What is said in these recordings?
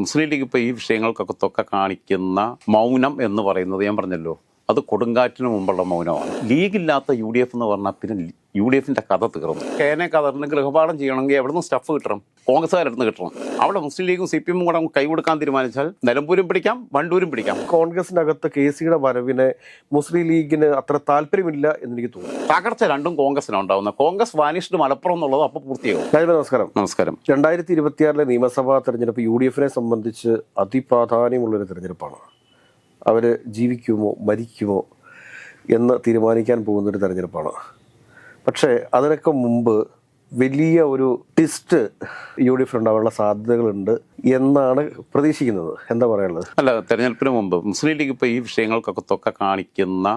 മുസ്ലിം league ഇപ്പോൾ ഈ വിഷയങ്ങൾക്കൊക്കെ തൊക്കെ കാണിക്കുന്ന മൗനം എന്ന് പറയുന്നത് ഞാൻ പറഞ്ഞല്ലോ. അത് കൊടുങ്കാറ്റിന് മുമ്പുള്ള മൗനമാണ്. ലീഗില്ലാത്ത യു ഡി എഫ് എന്ന് പറഞ്ഞാൽ പിന്നെ യു ഡി എഫിന്റെ കഥ തീർന്നു കേനെ കഥറിന് ഗൃഹപാഠം ചെയ്യണമെങ്കിൽ എവിടെ നിന്ന് സ്റ്റഫ് കിട്ടണം? കോൺഗ്രസ്സുകാരടുന്ന് കിട്ടണം. അവിടെ മുസ്ലിം ലീഗും സി പി എമ്മും കൂടെ കൈ കൊടുക്കാൻ തീരുമാനിച്ചാൽ നിലമ്പൂരും പിടിക്കാം വണ്ടൂരും പിടിക്കാം. കോൺഗ്രസിനകത്ത് കെ സിയുടെ വരവിനെ മുസ്ലിം ലീഗിന് അത്ര താല്പര്യമില്ല എന്ന് എനിക്ക് തോന്നുന്നു. തകർച്ച രണ്ടും കോൺഗ്രസിനാണ് ഉണ്ടാവുന്നത്. കോൺഗ്രസ് വാനിഷ്ഡ് മലപ്പുറം എന്നുള്ളത് അപ്പോൾ പൂർത്തിയാകും നമസ്കാരം. നമസ്കാരം. രണ്ടായിരത്തി ഇരുപത്തിയാറിലെ നിയമസഭാ തെരഞ്ഞെടുപ്പ് യു ഡി എഫിനെ സംബന്ധിച്ച് അതിപ്രാധാന്യമുള്ളൊരു തെരഞ്ഞെടുപ്പാണ്. അവർ ജീവിക്കുമോ മരിക്കുമോ എന്ന് തീരുമാനിക്കാൻ പോകുന്നൊരു തെരഞ്ഞെടുപ്പാണ്. പക്ഷേ അതിനൊക്കെ മുമ്പ് വലിയ ഒരു ടിസ്റ്റ് യു ഡി എഫ് ഉണ്ടാവാനുള്ള സാധ്യതകളുണ്ട് എന്നാണ് പ്രതീക്ഷിക്കുന്നത്. എന്താ പറയാനുള്ളത്? അല്ല തെരഞ്ഞെടുപ്പിന് മുമ്പ് മുസ്ലിം ലീഗ് ഇപ്പോൾ ഈ വിഷയങ്ങൾക്കൊക്കെ തൊക്കെ കാണിക്കുന്ന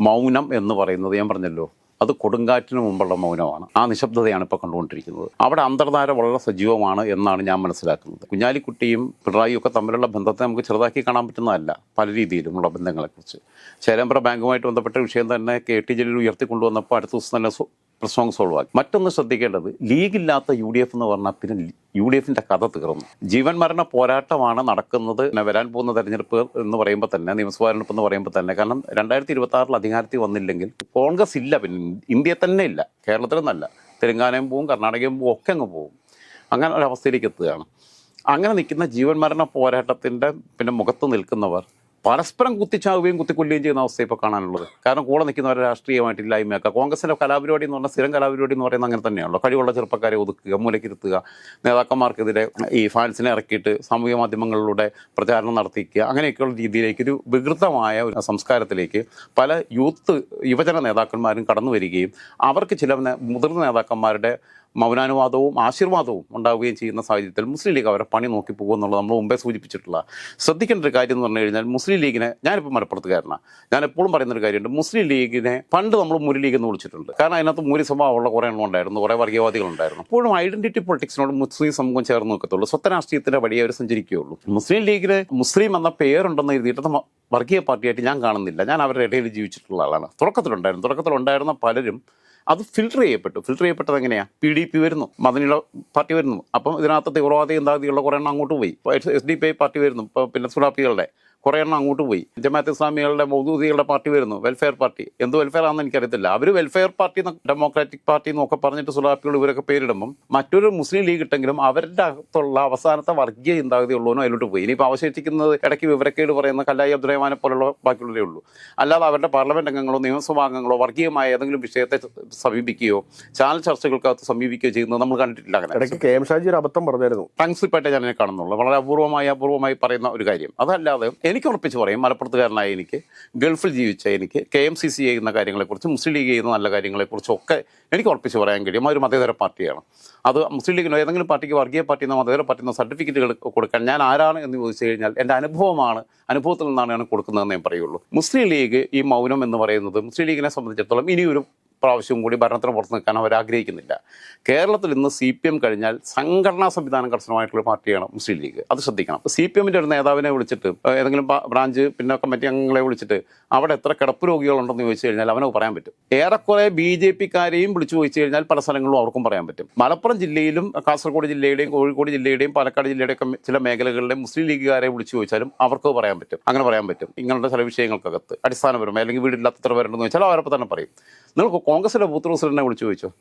മൗനം എന്ന് പറയുന്നത് ഞാൻ പറഞ്ഞല്ലോ. അത് കൊടുങ്കാറ്റിന് മുമ്പുള്ള മൗനമാണ്. ആ നിശബ്ദതയാണ് ഇപ്പോൾ കണ്ടുകൊണ്ടിരിക്കുന്നത്. അവിടെ അന്തർധാര വളരെ സജീവമാണ് എന്നാണ് ഞാൻ മനസ്സിലാക്കുന്നത്. കുഞ്ഞാലിക്കുട്ടിയും പിണറായിയും ഒക്കെ തമ്മിലുള്ള ബന്ധത്തെ നമുക്ക് ചെറുതാക്കി കാണാൻ പറ്റുന്നതല്ല പല രീതിയിലുമുള്ള ബന്ധങ്ങളെക്കുറിച്ച്. ചേലേമ്പ്ര ബാങ്കുമായിട്ട് ബന്ധപ്പെട്ട വിഷയം തന്നെ കെ ടി ജലീൽ ഉയർത്തിക്കൊണ്ടുവന്നപ്പോൾ അടുത്ത ദിവസം തന്നെ പ്രശ്നം സോൾവ് ആക്കി. മറ്റൊന്ന് ശ്രദ്ധിക്കേണ്ടത് ലീഗില്ലാത്ത യു ഡി എഫ് എന്ന് പറഞ്ഞാൽ പിന്നെ യു ഡി എഫിന്റെ കഥ തീർന്നു. ജീവൻ മരണ പോരാട്ടമാണ് നടക്കുന്നത് വരാൻ പോകുന്ന തെരഞ്ഞെടുപ്പ് എന്ന് പറയുമ്പോൾ തന്നെ നിയമസഭാ തെരഞ്ഞെടുപ്പ് എന്ന് പറയുമ്പോൾ തന്നെ. കാരണം രണ്ടായിരത്തി ഇരുപത്തി ആറിൽ അധികാരത്തിൽ വന്നില്ലെങ്കിൽ കോൺഗ്രസ് ഇല്ല പിന്നെ ഇന്ത്യയിൽ തന്നെ ഇല്ല. കേരളത്തിലൊന്നല്ല തെലങ്കാനയും പോവും കർണാടകയും പോവും ഒക്കെ അങ്ങ് പോവും. അങ്ങനെ ഒരു അവസ്ഥയിലേക്ക് എത്തുകയാണ്. അങ്ങനെ നിൽക്കുന്ന ജീവൻ മരണ പോരാട്ടത്തിന്റെ പിന്നെ മുഖത്ത് നിൽക്കുന്നവർ പരസ്പരം കുത്തിച്ചാവുകയും കുത്തിക്കൊല്ലുകയും ചെയ്യുന്ന അവസ്ഥ ഇപ്പോൾ കാണാനുള്ളത്. കാരണം കൂടെ നിൽക്കുന്നവരെ രാഷ്ട്രീയമായിട്ട് കോൺഗ്രസിന്റെ കലാപരിപാടി എന്ന് പറഞ്ഞാൽ സ്ഥിരം കലാപരിപാടി എന്ന് പറയുന്നത് അങ്ങനെ തന്നെയാണല്ലോ. കഴിവുള്ള ചെറുപ്പക്കാരെ ഒതുക്കുക മൂലക്കിരുത്തുക നേതാക്കന്മാർക്കെതിരെ ഈ ഫാൻസിനെ ഇറക്കിയിട്ട് സാമൂഹ്യ മാധ്യമങ്ങളിലൂടെ പ്രചാരണം നടത്തിക്കുക അങ്ങനെയൊക്കെയുള്ള രീതിയിലേക്ക് ഒരു വികൃതമായ ഒരു സംസ്കാരത്തിലേക്ക് പല യൂത്ത് യുവജന നേതാക്കന്മാരും കടന്നു വരികയും അവർക്ക് ചില മുതിർന്ന നേതാക്കന്മാരുടെ മൗനാനുവാദവും ആശീർവാദവും ഉണ്ടാവുകയും ചെയ്യുന്ന സാഹചര്യത്തിൽ മുസ്ലിം ലീഗ് അവരെ പണി നോക്കി പോകുമെന്നുള്ളത് നമ്മൾ മുമ്പേ സൂചിപ്പിച്ചിട്ടുള്ള ശ്രദ്ധിക്കേണ്ട ഒരു കാര്യം എന്ന് പറഞ്ഞു കഴിഞ്ഞാൽ മുസ്ലിം ലീഗിനെ ഞാനിപ്പോൾ മലപ്പുറത്തുകാരനാണ് ഞാൻ എപ്പോഴും പറയുന്നൊരു കാര്യമുണ്ട്. മുസ്ലിം ലീഗിനെ പണ്ട് നമ്മൾ മുരി ലീഗ് എന്ന് വിളിച്ചിട്ടുണ്ട്. കാരണം അതിനകത്ത് മുരി സ്വഭാവമുള്ള കുറേ എണ്ണം ഉണ്ടായിരുന്നു. കുറേ വർഗീയവാദികളുണ്ടായിരുന്നു. അപ്പോഴും ഐഡന്റിറ്റി പൊളിറ്റിക്സിനോട് മുസ്ലിം സമൂഹം ചേർന്ന് നിൽക്കത്തുള്ളൂ. സ്വത്ത രാഷ്ട്രീയത്തിന്റെ വഴിയെ അവർ സഞ്ചരിക്കുകയുള്ളൂ. മുസ്ലിം ലീഗിന് മുസ്ലിം എന്ന പേരുണ്ടെന്ന് എഴുതിയിട്ട് വർഗീയ പാർട്ടിയായിട്ട് ഞാൻ കാണുന്നില്ല. ഞാൻ അവരുടെ ഇടയിൽ ജീവിച്ചിട്ടുള്ള ആളാണ്. തുടക്കത്തിലുണ്ടായിരുന്നു. തുടക്കത്തിലുണ്ടായിരുന്ന പലരും അത് ഫിൽട്ടർ ചെയ്യപ്പെട്ടു. ഫിൽട്ടർ ചെയ്യപ്പെട്ടത് എങ്ങനെയാണ് പി ഡി പി വരുന്നു. മദനിയുടെ പാർട്ടി വരുന്നു. അപ്പം ഇതിനകത്ത് തീവ്രവാദി എന്താദിയുള്ള കുറേ എണ്ണം അങ്ങോട്ട് പോയി. S D P I party വരുന്നു. പിന്നെ സുഡാപ്പികളുടെ കുറേ എണ്ണം അങ്ങോട്ട് പോയി. ജമാഅത്ത് ഇസ്ലാമികളുടെ മൗദൂദികളുടെ പാർട്ടി വരുന്നു വെൽഫെയർ പാർട്ടി എന്ത് വെൽഫെയർ ആണെന്ന് എനിക്കറിയത്തില്ല. അവർ വെൽഫെയർ പാർട്ടി ഡെമോക്രാറ്റിക് പാർട്ടി എന്നൊക്കെ പറഞ്ഞിട്ട് സുലാപ്പികൾ ഇവരൊക്കെ പേരിടുമ്പം മറ്റൊരു മുസ്ലിം ലീഗ് ഇട്ടെങ്കിലും അവരുടെ അകത്തുള്ള അവസാനത്തെ വർഗീയ ചിന്താഗതി ഉള്ളവനും അതിലോട്ട് പോയി. ഇനിയിപ്പോൾ അവശേഷിക്കുന്നത് ഇടയ്ക്ക് വിവരക്കേട് പറയുന്ന കല്ലായി അബ്ദുറഹ്മാനെ പോലുള്ള ബാക്കിയുള്ളവരേ ഉള്ളൂ. അല്ലാതെ അവരുടെ പാർലമെന്റ് അംഗങ്ങളോ നിയമസഭാ അംഗങ്ങളോ വർഗീയമായ ഏതെങ്കിലും വിഷയത്തെ സമീപിക്കുകയോ ചാനൽ ചർച്ചകൾക്കകത്ത് സമീപിക്കുകയോ ചെയ്യുന്നത് നമ്മൾ കണ്ടിട്ടില്ല അങ്ങനെ. ഇടയ്ക്ക് കെ എം ഷാജി ഒരു അബദ്ധം പറഞ്ഞായിരുന്നു. ടങ്സിപ്പായിട്ട് ഞാൻ കാണുന്നുള്ളൂ. വളരെ അപൂർവമായി അപൂർവമായി പറയുന്ന ഒരു കാര്യം. അതല്ലാതെ എനിക്ക് ഉറപ്പിച്ച് പറയും മലപ്പുറത്തുകാരനായ എനിക്ക് ഗൾഫിൽ ജീവിച്ച എനിക്ക് കെ എം സി സി ചെയ്യുന്ന കാര്യങ്ങളെക്കുറിച്ച് മുസ്ലിം ലീഗ് ചെയ്യുന്ന നല്ല കാര്യങ്ങളെക്കുറിച്ചും ഒക്കെ എനിക്ക് ഉറപ്പിച്ച് പറയാൻ കഴിയും. ഒരു മതേതര പാർട്ടിയാണ്. അത് മുസ്ലിം ലീഗിനോ ഏതെങ്കിലും പാർട്ടിക്ക് വർഗീയ പാർട്ടി എന്നോ മതേതര പാർട്ടി എന്നോ സർട്ടിഫിക്കറ്റുകൾ കൊടുക്കാൻ ഞാൻ ആരാണ് എന്ന് ചോദിച്ചു കഴിഞ്ഞാൽ എന്റെ അനുഭവമാണ് അനുഭവത്തിൽ നിന്നാണ് ഞാൻ കൊടുക്കുന്നതെന്ന് ഞാൻ പറയുള്ളൂ. മുസ്ലിം ലീഗ് ഈ മൗനം എന്ന് പറയുന്നത് മുസ്ലിം ലീഗിനെ സംബന്ധിച്ചിടത്തോളം ഇനിയൊരു പ്രാവശ്യം കൂടി ഭരണത്തിന് പുറത്ത് നിൽക്കാൻ അവർ ആഗ്രഹിക്കുന്നില്ല. കേരളത്തിൽ ഇന്ന് സി പി എം കഴിഞ്ഞാൽ സംഘടനാ സംവിധാനം കർശനമായിട്ടുള്ള പാർട്ടിയാണ് മുസ്ലിം ലീഗ്. അത് ശ്രദ്ധിക്കണം. സി പി എമ്മിന്റെ ഒരു നേതാവിനെ വിളിച്ചിട്ട് ഏതെങ്കിലും ബ്രാഞ്ച് പിന്നെ കമ്മിറ്റി അംഗങ്ങളെ വിളിച്ചിട്ട് അവിടെ എത്ര കിടപ്പ് രോഗികളുണ്ടെന്ന് ചോദിച്ചു കഴിഞ്ഞാൽ അവനോ പറയാൻ പറ്റും. ഏറെക്കുറെ ബി ജെ പിക്കാരെയും വിളിച്ചു ചോദിച്ചു കഴിഞ്ഞാൽ പല സ്ഥലങ്ങളിലും അവർക്കും പറയാൻ പറ്റും. മലപ്പുറം ജില്ലയിലും കാസർഗോഡ് ജില്ലയുടെയും കോഴിക്കോട് ജില്ലയുടെയും പാലക്കാട് ജില്ലയുടെയും ചില മേഖലകളിലെ മുസ്ലിം ലീഗുകാരെ വിളിച്ചു ചോദിച്ചാലും അവർക്ക് പറയാൻ പറ്റും. അങ്ങനെ പറയാൻ പറ്റും. ഇങ്ങനെയുള്ള ചില വിഷയങ്ങൾക്കകത്ത് അടിസ്ഥാനപരമായി അല്ലെങ്കിൽ വീടില്ലാത്ത എത്ര പേരുണ്ടെന്ന് വെച്ചാൽ അവരപ്പോൾ തന്നെ പറയും. നിങ്ങൾക്ക് കോൺഗ്രസിലെ പ്രസിഡന്റിനെ വിളിച്ചു ചോദിച്ചോ.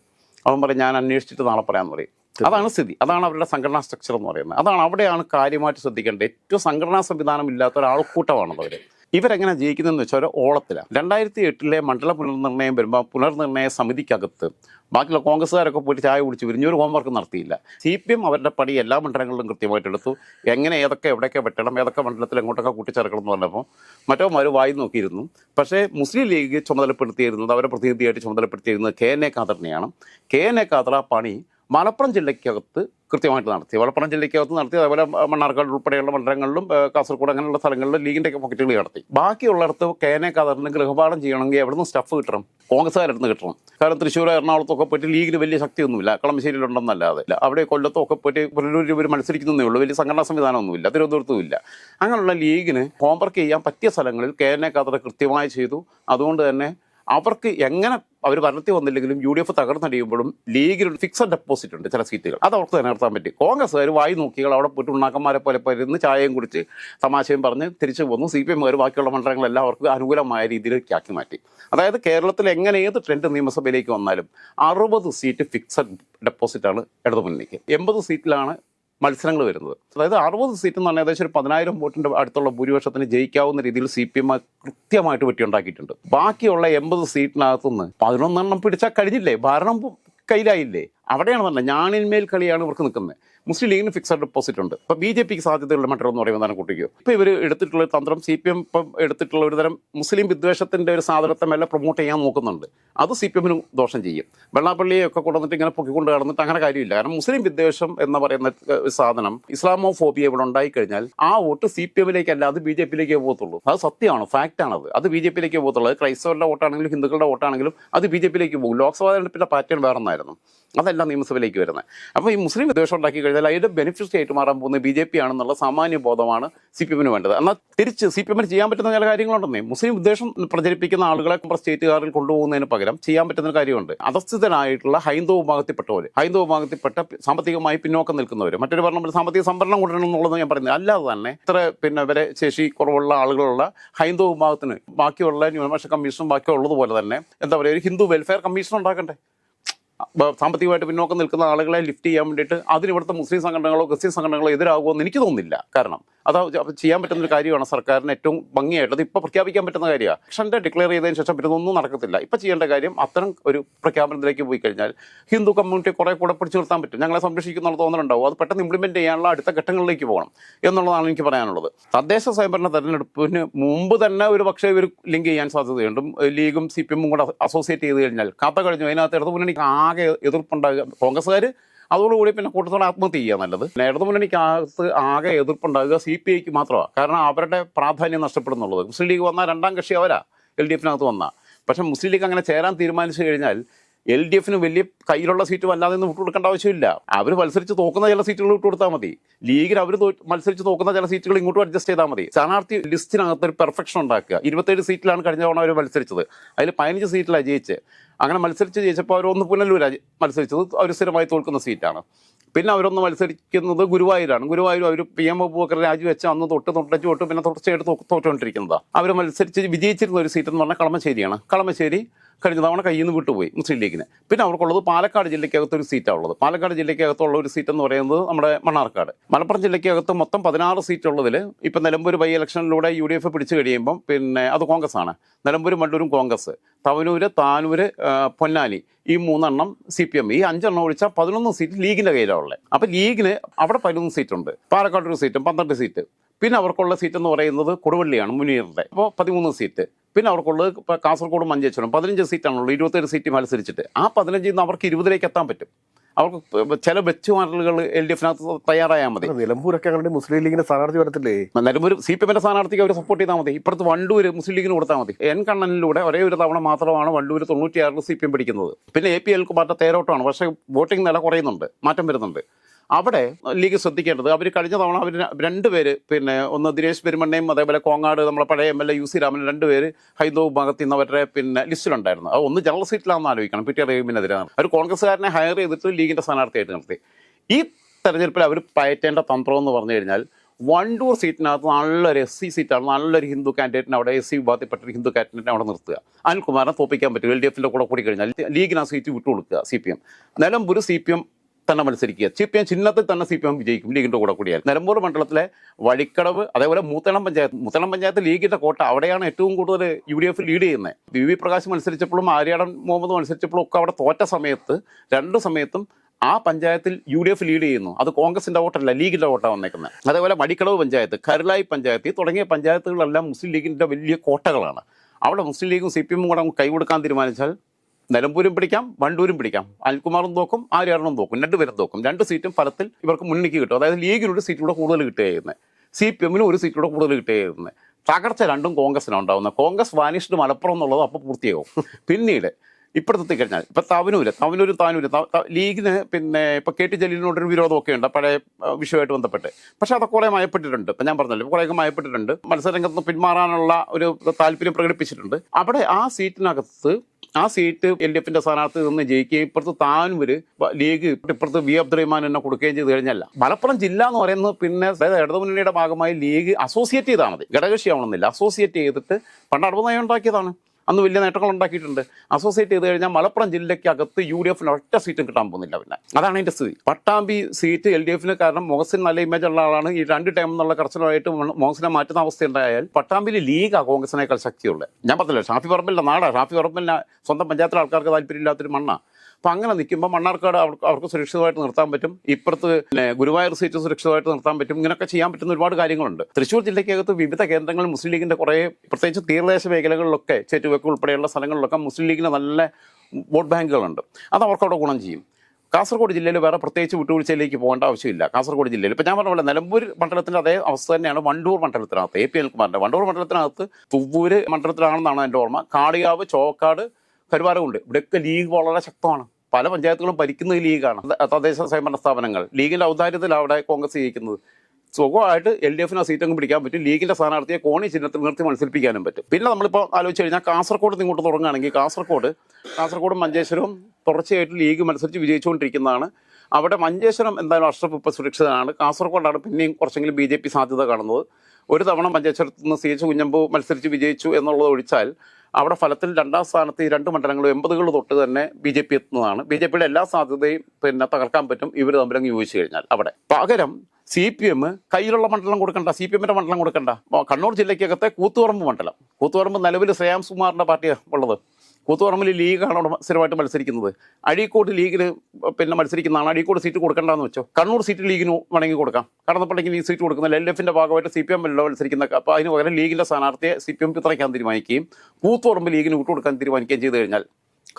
അവൻ പറയും ഞാൻ അന്വേഷിച്ചിട്ട് നാളെ പറയാമെന്ന് പറയും. അതാണ് സ്ഥിതി. അതാണ് അവരുടെ സംഘടനാ സ്ട്രക്ചർ എന്ന് പറയുന്നത്. അതാണ് അവിടെയാണ് കാര്യമായിട്ട് ശ്രദ്ധിക്കേണ്ടത്. ഏറ്റവും സംഘടനാ സംവിധാനം ഇല്ലാത്ത ഒരാൾക്കൂട്ടമാണത് അവർ ഇവരെങ്ങനെ ജയിക്കുന്നതെന്ന് വെച്ചാൽ ഒരു ഓളത്തിലാണ് രണ്ടായിരത്തി എട്ടിലെ മണ്ഡല പുനർനിർണയം വരുമ്പോൾ പുനർനിർണയ സമിതിക്കകത്ത് ബാക്കിയുള്ള കോൺഗ്രസ്സുകാരൊക്കെ പോയിട്ട് ചായ കുടിച്ച് വിരിഞ്ഞൊരു ഹോംവർക്ക് നടത്തിയില്ല. സി പി എം അവരുടെ പണി എല്ലാ മണ്ഡലങ്ങളിലും കൃത്യമായിട്ട് എടുത്തു. എങ്ങനെ ഏതൊക്കെ എവിടെയൊക്കെ വെട്ടണം ഏതൊക്കെ മണ്ഡലത്തിൽ എങ്ങോട്ടൊക്കെ കൂട്ടിച്ചേർക്കണം എന്ന് പറഞ്ഞപ്പോൾ മറ്റവന്മാർ വായി നോക്കിയിരുന്നു. പക്ഷേ മുസ്ലിം ലീഗ് ചുമതലപ്പെടുത്തിയിരുന്നത് അവരെ പ്രതിനിധിയായിട്ട് ചുമതലപ്പെടുത്തിയിരുന്നത് കെ എൻ എ ഖാദറിനെയാണ്. കെ എൻ എ ഖാദർ ആ പണി മലപ്പുറം ജില്ലയ്ക്കകത്ത് കൃത്യമായിട്ട് നടത്തി. മലപ്പുറം ജില്ലയ്ക്കകത്ത് നടത്തി അതേപോലെ മണ്ണാർക്കാട് ഉൾപ്പെടെയുള്ള മണ്ഡലങ്ങളിലും കാസർഗോഡ് അങ്ങനെയുള്ള സ്ഥലങ്ങളിലും ലീഗിന്റെ പോക്കറ്റുകൾ നടത്തി. ബാക്കിയുള്ളിടത്ത് കെ കതറിന് ഗൃഹപാഠം ചെയ്യണമെങ്കിൽ എവിടെ നിന്ന് സ്റ്റഫ് കിട്ടണം? കോൺഗ്രസ്സുകാരുടെ നിന്ന് കിട്ടണം. കാരണം തൃശ്ശൂർ എറണാകുളത്തൊക്കെ പോയിട്ട് ലീഗിന് വലിയ ശക്തിയൊന്നുമില്ല. കളമശ്ശേരിയിലുണ്ടെന്നല്ലാതെ അവിടെ കൊല്ലത്തൊക്കെ പോയിട്ട് പുനലൂർ ഇവർ മത്സരിക്കുന്നേ ഉള്ളൂ. വലിയ സംഘടനാ സംവിധാനമൊന്നുമില്ല. തിരുവനന്തപുരത്തും ഇല്ല. അങ്ങനെയുള്ള ലീഗിന് ഹോംവർക്ക് ചെയ്യാൻ പറ്റിയ സ്ഥലങ്ങളിൽ കെ എൻ എ ഖാദർ കൃത്യമായി ചെയ്തു. അതുകൊണ്ട് തന്നെ അവർക്ക് എങ്ങനെ അവർ ഭരണത്തിൽ വന്നില്ലെങ്കിലും യു ഡി എഫ് തകർന്നടിയുമ്പോഴും ലീഗിൽ ഫിക്സഡ് ഡെപ്പോസിറ്റ് ഉണ്ട് ചില സീറ്റുകൾ. അത് അവർക്ക് നിലനിർത്താൻ പറ്റി. കോൺഗ്രസ്സുകാർ വായി നോക്കികൾ അവിടെ പോയിട്ട് ഉണ്ണാക്കന്മാരെ പോലെ ഇരുന്ന് ചായയും കുടിച്ച് തമാശയും പറഞ്ഞ് തിരിച്ചു പോന്നു സി പി എമ്മുകാർ ബാക്കിയുള്ള മണ്ഡലങ്ങളെല്ലാം അവർക്ക് അനുകൂലമായ രീതിയിലേക്ക് ആക്കി മാറ്റി. അതായത് കേരളത്തിൽ എങ്ങനെ ഏത് ട്രെൻഡ് നിയമസഭയിലേക്ക് വന്നാലും അറുപത് സീറ്റ് ഫിക്സഡ് ഡെപ്പോസിറ്റാണ് ഇടതുമുന്നണിക്ക്. എൺപത് സീറ്റിലാണ് മത്സരങ്ങൾ വരുന്നത്. അതായത് അറുപത് സീറ്റ് എന്ന് പറഞ്ഞാൽ ഏകദേശം ഒരു പതിനായിരം വോട്ടിന്റെ അടുത്തുള്ള ഭൂരിപക്ഷത്തിന് ജയിക്കാവുന്ന രീതിയിൽ സി പി എം കൃത്യമായിട്ട് വെട്ടിയുണ്ടാക്കിയിട്ടുണ്ട്. ബാക്കിയുള്ള എൺപത് സീറ്റിനകത്തുനിന്ന് പതിനൊന്നെണ്ണം പിടിച്ചാൽ കഴിഞ്ഞില്ലേ? ഭരണം കയ്യിലായില്ലേ? അവിടെയാണ് പറഞ്ഞത്. ഞാനിന്മേൽ കളിയാണ് ഇവർക്ക് നിൽക്കുന്നത്. മുസ്ലിം ലീഗിന് ഫിക്സഡ് ഡെപ്പോസിറ്റ് ഉണ്ട്. ഇപ്പൊ ബി ജെ പിക്ക് സാധ്യതയുള്ള മറ്റൊരു എന്ന് പറയുമ്പോൾ തന്നെ കുട്ടിക്കോ. ഇപ്പൊ ഇവർ എടുത്തിട്ടുള്ള തന്ത്രം സി പി എം ഇപ്പം എടുത്തിട്ടുള്ള ഒരു തരം മുസ്ലിം വിദ്വേഷത്തിന്റെ ഒരു സാധനത്തെ മെല്ലെ പ്രൊമോട്ട് ചെയ്യാൻ നോക്കുന്നുണ്ട്. അത് സി പി എമ്മിന് ദോഷം ചെയ്യും. വെള്ളാപ്പള്ളിയൊക്കെ കൊണ്ടുവന്നിട്ട് ഇങ്ങനെ പൊക്കിക്കൊണ്ട് കടന്നിട്ട് അങ്ങനെ കാര്യമില്ല. കാരണം മുസ്ലിം വിദ്വേഷം എന്ന് പറയുന്ന സാധനം ഇസ്ലാമോ ഫോബിയ ഇവിടെ ഉണ്ടായി കഴിഞ്ഞാൽ ആ വോട്ട് സി പി എമ്മിലേക്ക് അല്ല അത് ബി ജെ പിയിലേക്കേ പോകത്തുള്ളൂ. അത് സത്യമാണ്? ഫാക്റ്റ് ആണത്. അത് ബി ജെ പിയിലേക്ക് പോകത്തുള്ളൂ. അത് ക്രൈസ്തവരുടെ വോട്ടാണെങ്കിലും ഹിന്ദുക്കളുടെ വോട്ടാണെങ്കിലും അത് ബി ജെ പിയിലേക്ക് പോകും. ലോക്സഭാ തെരഞ്ഞെടുപ്പിന്റെ പാറ്റേൺ വേറെ ഒന്നായിരുന്നു. അതല്ല നിയമസഭയിലേക്ക് വരുന്നത്. അപ്പോൾ ഈ മുസ്ലിം വിദ്വേഷം ഉണ്ടാക്കി കഴിഞ്ഞാൽ അതിന്റെ ബെനിഫിഷ്യറി ആയിട്ട് മാറാൻ പോകുന്നത് ബി ജെ പി ആണെന്നുള്ള സാമാന്യ ബോധമാണ് സി പി എമ്മിന് വേണ്ടത്. എന്നാൽ തിരിച്ച് സി പി എമ്മിന് ചെയ്യാൻ പറ്റുന്ന ചില കാര്യങ്ങളുണ്ടെന്നേ. മുസ്ലിം ഉദ്ദേശം പ്രചരിപ്പിക്കുന്ന ആളുകളെ നമ്മുടെ സ്റ്റേറ്റുകാരിൽ കൊണ്ടുപോകുന്നതിന് പകരം ചെയ്യാൻ പറ്റുന്ന കാര്യമുണ്ട്. അധസ്ഥിതനായിട്ടുള്ള ഹൈന്ദവ വിഭാഗത്തിൽപ്പെട്ടവർ ഹൈന്ദവ വിഭാഗത്തിൽപ്പെട്ട സാമ്പത്തികമായി പിന്നോക്കം നിൽക്കുന്നവർ മറ്റൊരു പറഞ്ഞ സാമ്പത്തിക സംവരണം കൊണ്ടുവരണം എന്നുള്ളത് ഞാൻ പറയുന്നത് അല്ലാതെ തന്നെ ഇത്ര പിന്നെ വരെ ശേഷി കുറവുള്ള ആളുകളുള്ള ഹൈന്ദവ വിഭാഗത്തിന് ബാക്കിയുള്ള ന്യൂനപക്ഷ കമ്മീഷനും ബാക്കിയുള്ളതുപോലെ തന്നെ എന്താ പറയുക ഒരു ഹിന്ദു വെൽഫെയർ കമ്മീഷൻ ഉണ്ടാക്കണ്ടേ? സാമ്പത്തികമായിട്ട് പിന്നോക്കം നിൽക്കുന്ന ആളുകളെ ലിഫ്റ്റ് ചെയ്യാൻ വേണ്ടിയിട്ട് അതിന് ഇവിടുത്തെ മുസ്ലിം സംഘടനകളോ ക്രിസ്ത്യൻ സംഘടനകളോ എതിരാകുമെന്ന് എനിക്ക് തോന്നുന്നില്ല. കാരണം അത് ചെയ്യാൻ പറ്റുന്ന ഒരു കാര്യമാണ് സർക്കാരിന് ഏറ്റവും ഭംഗിയായിട്ട് അത് ഇപ്പോൾ പ്രഖ്യാപിക്കാൻ പറ്റുന്ന കാര്യമാണ്. ഇലക്ഷന്റെ ഡിക്ലെയർ ചെയ്തതിന് ശേഷം പിന്നെ ഒന്നും നടക്കത്തില്ല. ഇപ്പം ചെയ്യേണ്ട കാര്യം അത്തരം ഒരു പ്രഖ്യാപനത്തിലേക്ക് പോയി കഴിഞ്ഞാൽ ഹിന്ദു കമ്മ്യൂണിറ്റി കുറെ കൂടെ പിടിച്ചു നിർത്താൻ പറ്റും. ഞങ്ങളെ സംരക്ഷിക്കുന്നുള്ള തോന്നലുണ്ടാവും. അത് പെട്ടെന്ന് ഇംപ്ലിമെന്റ് ചെയ്യാനുള്ള അടുത്ത ഘട്ടങ്ങളിലേക്ക് പോകണം എന്നുള്ളതാണ് എനിക്ക് പറയാനുള്ളത്. തദ്ദേശ സ്വയംഭരണ തെരഞ്ഞെടുപ്പിന് മുമ്പ് തന്നെ ഒരു പക്ഷേ ഇവർ ലിങ്ക് ചെയ്യാൻ സാധ്യതയുണ്ട്. ലീഗും സി പി എമ്മും കൂടെ അസോസിയേറ്റ് ചെയ്ത് കഴിഞ്ഞാൽ. കാത്ത കഴിഞ്ഞു. അതിനകത്ത് ഇടതുമുന്നണിക്ക് ആകെ എതിർപ്പുണ്ടാകുക. കോൺഗ്രസ്സുകാർ അതോടുകൂടി പിന്നെ കൂട്ടത്തോടെ ആത്മഹത്യ ചെയ്യുക നല്ലത്. പിന്നെ ഇടതുമുന്നണിക്കകത്ത് ആകെ എതിർപ്പുണ്ടാകുക സി പി ഐക്ക് മാത്രമാണ് കാരണം അവരുടെ പ്രാധാന്യം നഷ്ടപ്പെടുന്നുള്ളത്. മുസ്ലിം ലീഗ് വന്നാൽ രണ്ടാം കക്ഷി അവരാ. എൽ ഡി എഫിനകത്ത് വന്നാൽ പക്ഷെ മുസ്ലിം ലീഗ് അങ്ങനെ ചേരാൻ തീരുമാനിച്ചു കഴിഞ്ഞാൽ എൽ ഡി എഫിന് വലിയ കയ്യിലുള്ള സീറ്റ് വല്ലാതെ ഒന്നും വിട്ടുകൊടുക്കേണ്ട ആവശ്യമില്ല. അവർ മത്സരിച്ച് തോക്കുന്ന ചില സീറ്റുകൾ വിട്ടുകൊടുത്താൽ മതി. ലീഗിൽ അവർ മത്സരിച്ച് നോക്കുന്ന ചില സീറ്റുകൾ ഇങ്ങോട്ടും അഡ്ജസ്റ്റ് ചെയ്താൽ മതി. സ്ഥാനാർത്ഥി ലിസ്റ്റിനകത്ത് ഒരു പെർഫെക്ഷൻ ഉണ്ടാക്കുക. ഇരുപത്തേഴ് സീറ്റിലാണ് കഴിഞ്ഞ തവണ അവർ മത്സരിച്ചത്. അതിൽ പതിനഞ്ച് സീറ്റിലാണ് ജയിച്ച്. അങ്ങനെ മത്സരിച്ച് ജയിച്ചപ്പോൾ അവരൊന്ന് പുനലൂരാണ് മത്സരിച്ചത്. അവർ സ്ഥിരമായി തോൽക്കുന്ന സീറ്റാണ് പിന്നെ അവരൊന്ന് മത്സരിക്കുന്നത് ഗുരുവായൂരാണ്. ഗുരുവായൂർ അവർ പി എം അബൂബക്കർ രാജിവെച്ച അന്ന് തൊട്ട് തൊട്ടച്ച് തൊട്ട് പിന്നെ തുടർച്ചയായിട്ട് തോറ്റുകൊണ്ടിരിക്കുന്നതാണ് അവർ മത്സരിച്ച് വിജയിച്ചിരുന്ന ഒരു സീറ്റ് എന്ന് പറഞ്ഞാൽ കളമശ്ശേരിയാണ്. കളമശ്ശേരി കഴിഞ്ഞ തവണ കയ്യിൽ നിന്ന് വിട്ടുപോയി മുസ്ലിം ലീഗിന് പിന്നെ അവർക്കുള്ളത് പാലക്കാട് ജില്ലയ്ക്കകത്ത് ഒരു സീറ്റാണ് ഉള്ളത് പാലക്കാട് ജില്ലയ്ക്കകത്തുള്ള ഒരു സീറ്റ് എന്ന് പറയുന്നത് നമ്മുടെ മണ്ണാർക്കാട്. മലപ്പുറം ജില്ലയ്ക്കകത്ത് മൊത്തം പതിനാറ് സീറ്റ് ഉള്ളതിൽ ഇപ്പം നിലമ്പൂർ ബൈ ഇലക്ഷനിലൂടെ യു ഡി എഫ് പിടിച്ചു കഴിയുമ്പം പിന്നെ അത് കോൺഗ്രസ് ആണ് നിലമ്പൂരും മണ്ണൂരും കോൺഗ്രസ്. തവനൂര് താനൂര് പൊന്നാനി ഈ മൂന്നെണ്ണം സി പി എം ഈ അഞ്ചെണ്ണം ഒഴിച്ചാൽ പതിനൊന്ന് സീറ്റ് ലീഗിന്റെ കയ്യിലാണ് ഉള്ളത് അപ്പം ലീഗിന് അവിടെ പതിനൊന്ന് സീറ്റുണ്ട്. പാലക്കാട് ഒരു സീറ്റും പന്ത്രണ്ട് സീറ്റ്. പിന്നെ അവർക്കുള്ള സീറ്റ് എന്ന് പറയുന്നത് കൊടുവള്ളിയാണ് മുനീറിന്റെ അപ്പോൾ പതിമൂന്ന് സീറ്റ്. പിന്നെ അവർക്കുള്ളത് ഇപ്പോൾ കാസർഗോഡ് മഞ്ചേശ്വരം പതിനഞ്ച് സീറ്റാണുള്ളത് ഇരുപത്തേഴ് സീറ്റ് മത്സരിച്ചിട്ട്. ആ പതിനഞ്ചിൽ നിന്ന് അവർക്ക് ഇരുപതിലേക്ക് എത്താൻ പറ്റും. അവർക്ക് ചില വെച്ചുമാറലുകൾ എൽ ഡി എഫിനകത്ത് തയ്യാറായാൽ മതി. നിലമ്പൂരൊക്കെ അങ്ങനെ മുസ്ലിം ലീഗിന്റെ സ്ഥാനാർത്ഥി വരത്തില്ലേ? നിലമ്പൂർ സി പി എമ്മിന്റെ സ്ഥാനാർത്ഥിക്ക് അവർ സപ്പോർട്ട് ചെയ്താൽ മതി. ഇപ്പുറത്ത് വണ്ടൂർ മുസ്ലിം ലീഗിന് കൊടുത്താൽ മതി. എൻ കണ്ണനിലൂടെ ഒരേ ഒരു തവണ മാത്രമാണ് വണ്ടൂർ തൊണ്ണൂറ്റിയാറിൽ സി പി എം പിടിക്കുന്നത്. പിന്നെ എ പി എൽ കുമാറിന്റെ തേരോട്ടമാണ്. പക്ഷേ വോട്ടിംഗ് നില കുറയുന്നുണ്ട് മാറ്റം വരുന്നുണ്ട്. അവിടെ ലീഗ് ശ്രദ്ധിക്കേണ്ടത്. അവർ കഴിഞ്ഞ തവണ അവർ രണ്ടുപേര് പിന്നെ ഒന്ന് ദിനേശ് പെരുമണ്ണയും അതേപോലെ കോങ്ങാട് നമ്മളെ പഴയ M L A U C Raman രണ്ടുപേര് ഹൈന്ദവ് ഭാഗത്ത് നിന്ന് അവരുടെ പിന്നെ ലിസ്റ്റിലുണ്ടായിരുന്നു. അത് ഒന്ന് ജനറൽ സീറ്റിലാണെന്ന് ആലോചിക്കണം. പിറ്റേ റഹീമിനെതിരാണ് അവർ കോൺഗ്രസ്സുകാരനെ ഹയർ ചെയ്തിട്ട് ലീഗിന്റെ സ്ഥാനാർത്ഥിയായിട്ട് നിർത്തി. ഈ തെരഞ്ഞെടുപ്പിൽ അവർ പയറ്റേണ്ട തന്ത്രം എന്ന് പറഞ്ഞു കഴിഞ്ഞാൽ വണ്ടൂർ സീറ്റിനകത്ത് നല്ലൊരു എസ് സി സീറ്റാണ്. നല്ലൊരു ഹിന്ദു കാൻഡിഡേറ്റിനെ അവിടെ എസ് സി വിഭാഗത്തിൽപ്പെട്ട ഹിന്ദു കാൻഡിഡേറ്റിനെ അവിടെ നിർത്തുക. അനിൽകുമാറിനെ തോപ്പിക്കാൻ പറ്റും. എൽ ഡി എഫിന്റെ കൂടെ കൂടി കഴിഞ്ഞാൽ ലീഗിന് ആ seat വിട്ടുകൊടുക്കുക C P M. Nilambur C P M തന്നെ മത്സരിക്കുക. സി പി എം ചിഹ്നത്തിൽ തന്നെ സി പി എം വിജയിക്കും ലീഗിന്റെ കൂടെ കൂടിയാൽ. നിലമ്പൂർ മണ്ഡലത്തിലെ വഴിക്കടവ് അതേപോലെ മൂത്തളം പഞ്ചായത്ത് മൂത്തളം പഞ്ചായത്ത് ലീഗിന്റെ കോട്ട അവിടെയാണ് ഏറ്റവും കൂടുതൽ യു ഡി എഫ് ലീഡ് ചെയ്യുന്നത്. വി. വി. പ്രകാശ് മത്സരിച്ചപ്പോഴും ആര്യാടൻ മുഹമ്മദ് മത്സരിച്ചപ്പോഴും ഒക്കെ അവിടെ തോറ്റ സമയത്ത് രണ്ട് സമയത്തും ആ പഞ്ചായത്തിൽ യു ഡി എഫ് ലീഡ് ചെയ്യുന്നു. അത് കോൺഗ്രസിന്റെ വോട്ടല്ല ലീഗിന്റെ വോട്ടാണ് വന്നേക്കുന്നത് അതേപോലെ മടിക്കടവ് പഞ്ചായത്ത് കരുളായി പഞ്ചായത്ത് തുടങ്ങിയ പഞ്ചായത്തുകളെല്ലാം മുസ്ലിം ലീഗിന്റെ വലിയ കോട്ടകളാണ്. അവിടെ മുസ്ലിം ലീഗും സി പി എമ്മും കൂടെ കൈകൊടുക്കാൻ തീരുമാനിച്ചാൽ നിലമ്പൂരും പിടിക്കാം വണ്ടൂരും പിടിക്കാം. അൽകുമാറും തോക്കും ആര്യാറിനും തോക്കും. രണ്ടുപേരും തോക്കും. രണ്ട് സീറ്റും ഫലത്തിൽ ഇവർക്ക് മുന്നണിക്ക് കിട്ടും. അതായത് ലീഗിനൊരു സീറ്റിലൂടെ കൂടുതൽ കിട്ടുക ചെയ്യുന്നത് സി പി എമ്മിന് ഒരു സീറ്റിലൂടെ കൂടുതൽ കിട്ടുക ചെയ്യുന്നത് തകർച്ച രണ്ടും കോൺഗ്രസിനാണ് ഉണ്ടാവുന്നത്. കോൺഗ്രസ് വാനിഷ്ഡ് മലപ്പുറം എന്നുള്ളത് അപ്പോൾ പൂർത്തിയാകും പിന്നീട് ഇപ്പോഴത്തെ കഴിഞ്ഞാൽ ഇപ്പം തവനൂര് തവനൂര് താനൂര് ലീഗിന് പിന്നെ ഇപ്പം കെ ടി ജലീലിനോടൊരു വിരോധമൊക്കെ ഉണ്ട് പഴയ വിഷയമായിട്ട് ബന്ധപ്പെട്ട്. പക്ഷേ അതൊക്കെ കുറേ മയപ്പെട്ടിട്ടുണ്ട്. ഇപ്പം ഞാൻ പറഞ്ഞല്ലോ കുറേയൊക്കെ മയപ്പെട്ടിട്ടുണ്ട്. മത്സരരംഗത്ത് പിന്മാറാനുള്ള ഒരു താല്പര്യം പ്രകടിപ്പിച്ചിട്ടുണ്ട്. അവിടെ ആ സീറ്റിനകത്ത് ആ സീറ്റ് എൽ ഡി എഫിന്റെ സ്ഥാനാർത്ഥി നിന്ന് ജയിക്കുകയും ഇപ്പുറത്ത് താനും ഒരു ലീഗ് ഇപ്പുറത്ത് വി അബ്ദുൾ റഹ്മാൻ എന്നെ കൊടുക്കുകയും ചെയ്ത് കഴിഞ്ഞല്ല. മലപ്പുറം ജില്ല എന്ന് പറയുന്നത് പിന്നെ ഇടതുമുന്നണിയുടെ ഭാഗമായി ലീഗ് അസോസിയേറ്റ് ചെയ്താൽ മതി. ഘടകകക്ഷിയാവണമെന്നില്ല. അസോസിയേറ്റ് ചെയ്തിട്ട് പണ്ട് അറുപത് നയം ഉണ്ടാക്കിയതാണ്. അന്ന് വലിയ നേട്ടങ്ങൾ ഉണ്ടാക്കിയിട്ടുണ്ട്. അസോസിയേറ്റ് ചെയ്ത് കഴിഞ്ഞാൽ മലപ്പുറം ജില്ലയ്ക്കകത്ത് യു ഡി എഫിന് ഒറ്റ സീറ്റും കിട്ടാൻ പോകുന്നില്ല പിന്നെ. അതാണ് അതിന്റെ സ്ഥിതി. പട്ടാമ്പി സീറ്റ് എൽ ഡി എഫിന് കാരണം മുഹസിൻ നല്ല ഇമേജ് ഉള്ള ആളാണ്. ഈ രണ്ട് ടൈം എന്നുള്ള കർശനമായിട്ട് മുഹസിനെ മാറ്റുന്ന അവസ്ഥ ഉണ്ടായാൽ പട്ടാമ്പിയിൽ ലീഗാണ് കോൺഗ്രസിനേക്കാൾ ശക്തിയുള്ളത്. ഞാൻ പറഞ്ഞില്ല ഷാഫി പറമ്പിലെ നാടാണ് ഷാഫി പറമ്പിലിന് സ്വന്തം പഞ്ചായത്തിലെ ആൾക്കാർക്ക് താല്പര്യമില്ലാത്തൊരു മണ്ണാ. അപ്പൊ അങ്ങനെ നിൽക്കുമ്പോൾ മണ്ണാർക്കാട് അവർക്ക് അവർക്ക് സുരക്ഷിതമായിട്ട് നിർത്താൻ പറ്റും. ഇപ്പുറത്ത് ഗുരുവായൂർ സീറ്റ് സുരക്ഷിതമായിട്ട് നിർത്താൻ പറ്റും. ഇങ്ങനെയൊക്കെ ചെയ്യാൻ പറ്റുന്ന ഒരുപാട് കാര്യങ്ങളുണ്ട്. തൃശ്ശൂർ ജില്ലയ്ക്കകത്ത് വിവിധ കേന്ദ്രങ്ങളിൽ മുസ്ലിം ലീഗിന്റെ കുറേ പ്രത്യേകിച്ച് തീരദേശ മേഖലകളിലൊക്കെ ചേറ്റുവെക്ക് ഉൾപ്പെടെയുള്ള സ്ഥലങ്ങളിലൊക്കെ മുസ്ലിം ലീഗിന് നല്ല വോട്ട് ബാങ്കുകളുണ്ട്. അത് അവർക്കവിടെ ഗുണം ചെയ്യും. കാസർഗോഡ് ജില്ലയിൽ വേറെ പ്രത്യേകിച്ച് വിട്ടുവീഴ്ചയിലേക്ക് പോകേണ്ട ആവശ്യമില്ല. കാസർഗോഡ് ജില്ലയിൽ. ഇപ്പോൾ ഞാൻ പറഞ്ഞ പോലെ നിലമ്പൂർ മണ്ഡലത്തിന്റെ അതേ അവസ്ഥ തന്നെയാണ് വണ്ടൂർ മണ്ഡലത്തിനകത്ത്. എ പി അനിൽകുമാറിന്റെ വണ്ടൂർ മണ്ഡലത്തിനകത്ത് തുവ്വൂര് മണ്ഡലത്തിലാണെന്നാണ് എന്റെ ഓർമ്മ. കാളികാവ് ചോക്കാട് കരുവാരമുണ്ട് ഇവിടെയൊക്കെ ലീഗ് വളരെ ശക്തമാണ്. പല പഞ്ചായത്തുകളും ഭരിക്കുന്നത് ലീഗാണ്. തദ്ദേശ സ്വയംഭരണ സ്ഥാപനങ്ങൾ. ലീഗിന്റെ ഔദാര്യത്തിൽ അവിടെ കോൺഗ്രസ് ജയിക്കുന്നത്. സുഖമായിട്ട് എൽ ഡി എഫിന് ആ സീറ്റങ്ങ് പിടിക്കാൻ പറ്റും. ലീഗിന്റെ സ്ഥാനാർത്ഥിയെ കോണി ചിഹ്നത്തിൽ നിർത്തി മത്സരിപ്പിക്കാനും പറ്റും. പിന്നെ നമ്മളിപ്പോൾ ആലോചിച്ച് കഴിഞ്ഞാൽ കാസർഗോഡ് ഇങ്ങോട്ട് തുടങ്ങുകയാണെങ്കിൽ കാസർഗോഡ് കാസർഗോഡും മഞ്ചേശ്വരവും തുടർച്ചയായിട്ട് ലീഗ് മത്സരിച്ച് വിജയിച്ചുകൊണ്ടിരിക്കുന്നതാണ്. അവിടെ മഞ്ചേശ്വരം എന്തായാലും അഷ്റഫ് സുരക്ഷിതനാണ്. കാസർഗോഡാണ് പിന്നെയും കുറച്ചെങ്കിലും ബി ജെ പി സാധ്യത കാണുന്നത്. ഒരു തവണ മഞ്ചേശ്വരത്ത് നിന്ന് സി എച്ച് കുഞ്ഞമ്പു മത്സരിച്ച് വിജയിച്ചു എന്നുള്ളത് ഒഴിച്ചാൽ അവിടെ ഫലത്തിൽ രണ്ടാം സ്ഥാനത്ത് ഈ രണ്ട് മണ്ഡലങ്ങളും എൺപതുകൾ തൊട്ട് തന്നെ ബി ജെ പി എത്തുന്നതാണ്. ബി ജെ പിയുടെ എല്ലാ സാധ്യതയും പിന്നെ തകർക്കാൻ പറ്റും. ഇവർ തമ്മിലങ്ങ് യോജിച്ചു കഴിഞ്ഞാൽ അവിടെ. പകരം സി പി എം കയ്യിലുള്ള മണ്ഡലം കൊടുക്കണ്ട. സി പി എമ്മിന്റെ മണ്ഡലം കൊടുക്കണ്ട. കണ്ണൂർ ജില്ലയ്ക്കകത്തെ കൂത്തുപറമ്പ് മണ്ഡലം. കൂത്തുപറമ്പ് നിലവിൽ ശ്രേയാംസ് കുമാറിന്റെ പാർട്ടിയാണ് ഉള്ളത്. കൂത്തുപറമ്പിൽ ലീഗാണ് അവിടെ സ്ഥിരമായിട്ട് മത്സരിക്കുന്നത്. അഴീക്കോട് ലീഗിൽ പിന്നെ മത്സരിക്കുന്നതാണ്. അഴീക്കോട് സീറ്റ് കൊടുക്കേണ്ടതെന്ന് വെച്ചോ? കണ്ണൂർ സീറ്റ് ലീഗിന് വേണമെങ്കിൽ കൊടുക്കാം. കടന്നപ്പള്ളിക്ക് ഈ സീറ്റ് കൊടുക്കുന്നില്ല എൽ എഫിന്റെ ഭാഗമായിട്ട് സി പി എം അല്ല മത്സരിക്കുന്ന അപ്പോൾ അതിന് പകരം ലീഗിന്റെ സ്ഥാനാർത്ഥിയെ സി പി എം പിത്രയ്ക്കാൻ തീരുമാനിക്കുകയും കൂത്തുപറമ്പ് ലീഗിന് വിട്ടുകൊടുക്കാൻ തീരുമാനിക്കുകയും ചെയ്തു കഴിഞ്ഞാൽ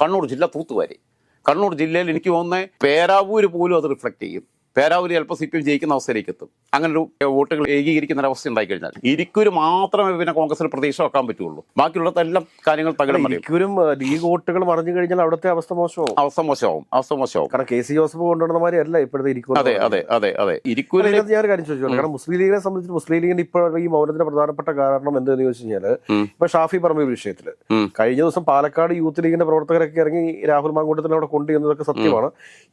കണ്ണൂർ ജില്ല തൂത്തുവാരി. കണ്ണൂർ ജില്ലയിൽ എനിക്ക് തോന്നുന്നത് പേരാവൂര് പോലും അത് റിഫ്ലക്ട് ചെയ്യും. പേരാവൂര് ചിലപ്പോൾ സി പി എം ജയിക്കുന്ന അവസ്ഥയിലേക്ക് എത്തും. അങ്ങനെ ഒരു വോട്ടുകൾ ഏകീകരിക്കുന്ന ഒരു അവസ്ഥ ഉണ്ടായി കഴിഞ്ഞാൽ ഇരിക്കൂര് മാത്രമേ പിന്നെ കോൺഗ്രസിൽ പ്രതീക്ഷ വെക്കാൻ പറ്റുള്ളൂ. ബാക്കിയുള്ളതെല്ലാം കാര്യങ്ങൾ തകിടം മറിയും. ഇരിക്കൂരും ലീഗ് വോട്ടുകൾ മറിഞ്ഞു കഴിഞ്ഞാൽ അവിടുത്തെ അവസ്ഥ മോശമാവും. അവസ്ഥ മോശമാവും. അവസ്ഥ മോശമാവും. കാരണം കെ സി ജോസഫ് കൊണ്ടുവന്ന മാതിരി അല്ല ഇപ്പോഴത്തെ ഇരിക്കൂർ അതെ അതെ അതെ അതെ. ഇതിനകത്ത് ഞാൻ ഒരു കാര്യം ചോദിച്ചു കാരണം മുസ്ലിം ലീഗിനെ സംബന്ധിച്ച് മുസ്ലിം ലീഗിന്റെ ഇപ്പോൾ ഈ മൗനത്തിന്റെ പ്രധാനപ്പെട്ട കാരണം എന്തെന്ന് ചോദിച്ചു കഴിഞ്ഞാൽ ഇപ്പൊ ഷാഫി പറമ്പ് വിഷയത്തിൽ കഴിഞ്ഞ ദിവസം പാലക്കാട് യൂത്ത് ലീഗിന്റെ പ്രവർത്തകരൊക്കെ ഇറങ്ങി രാഹുൽ മാങ്കൂട്ടത്തിനെ അവിടെ കൊണ്ടുവന്നതൊക്കെ സത്യമാണ്.